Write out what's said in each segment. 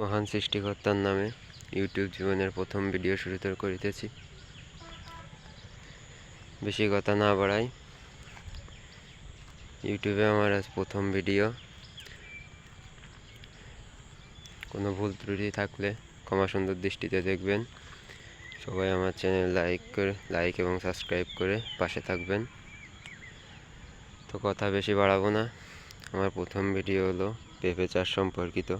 মহান সৃষ্টিকর্তার নামে ইউটিউব জীবনের প্রথম ভিডিও শুরুতর করিতেছি। বেশি কথা না বাড়াই, ইউটিউবে আমার আজ প্রথম ভিডিও। কোনো ভুল ত্রুটি থাকলে ক্ষমা সুন্দর দৃষ্টিতে দেখবেন। সবাই আমার চ্যানেল লাইক করে, লাইক এবং সাবস্ক্রাইব করে পাশে থাকবেন। তো কথা বেশি বাড়াবো না। আমার প্রথম ভিডিও হলো পেঁপে চাষ সম্পর্কিত।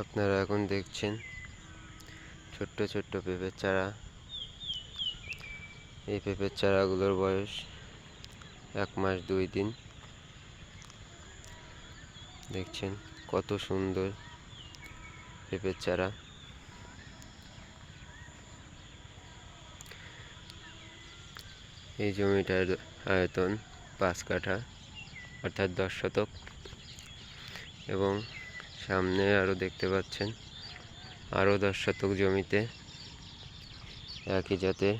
আপনারা এখন দেখছেন ছোট্ট ছোট্ট পেঁপের চারা। এই পেঁপের চারাগুলোর বয়স এক মাস দুই দিন। দেখছেন কত সুন্দর পেঁপের চারা। এই জমিটার আয়তন পাঁচ কাঠা, অর্থাৎ দশ শতক। এবং সামনে আরও দেখতে পাচ্ছেন আরও দশ শতক জমিতে একই জাতের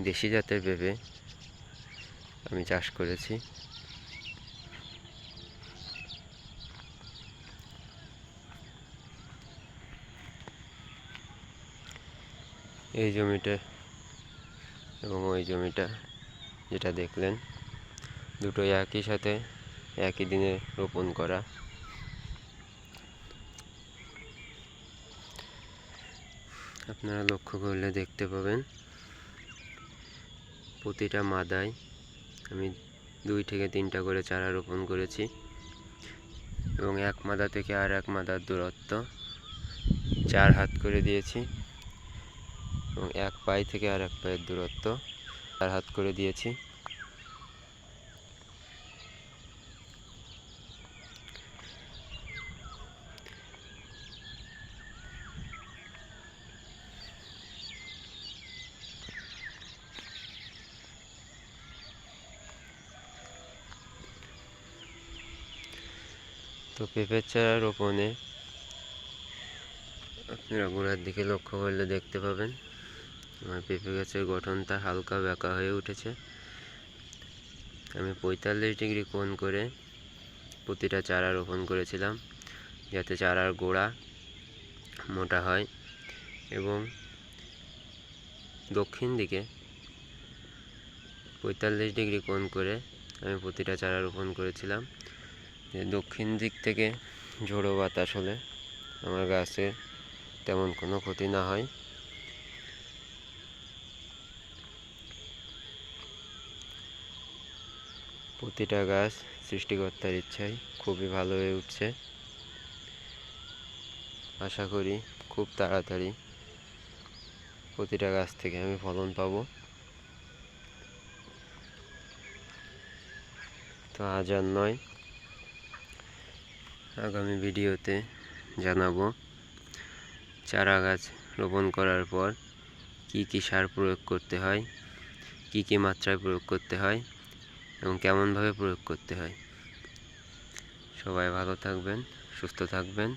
দেশি জাতের ভেবে আমি চাষ করেছি। এই জমিটা এবং ওই জমিটা যেটা দেখলেন, দুটোই একই সাথে একই দিনে রোপণ করা। আপনারা লক্ষ্য করলে দেখতে পাবেন, প্রতিটা মাদায় আমি দুই থেকে তিনটা করে চারা রোপণ করেছি এবং এক মাদা থেকে আর এক মাদার দূরত্ব চার হাত করে দিয়েছি এবং এক পাই থেকে আর এক পায়ের দূরত্ব চার হাত করে দিয়েছি। তো পেঁপের চারা রোপণে আপনারা গোড়ার দিকে লক্ষ্য করলে দেখতে পাবেন, আমার পেঁপে গাছের গঠনটা হালকা বেঁকা হয়ে উঠেছে। আমি পঁয়তাল্লিশ ডিগ্রি কোণ করে প্রতিটা চারা রোপণ করেছিলাম, যাতে চারার গোড়া মোটা হয় এবং দক্ষিণ দিকে পঁয়তাল্লিশ ডিগ্রি কোণ করে আমি প্রতিটা চারা রোপণ করেছিলাম। যে দক্ষিণ দিক থেকে ঝোড়ো বাতাস হলে আমার গাছের তেমন কোনো ক্ষতি না হয়। প্রতিটা গাছ সৃষ্টিকর্তার ইচ্ছায় খুবই ভালো হয়ে উঠছে। আশা করি খুব তাড়াতাড়ি প্রতিটা গাছ থেকে আমি ফলন পাবো। তো আজ আর নয় আগামী ভিডিওতে জানাব চারা গাছ রোপণ করার পর কি কি সার প্রয়োগ করতে হয়, কি কি মাত্রায় প্রয়োগ করতে হয় এবং কেমনভাবে প্রয়োগ করতে হয়। সবাই ভালো থাকবেন, সুস্থ থাকবেন।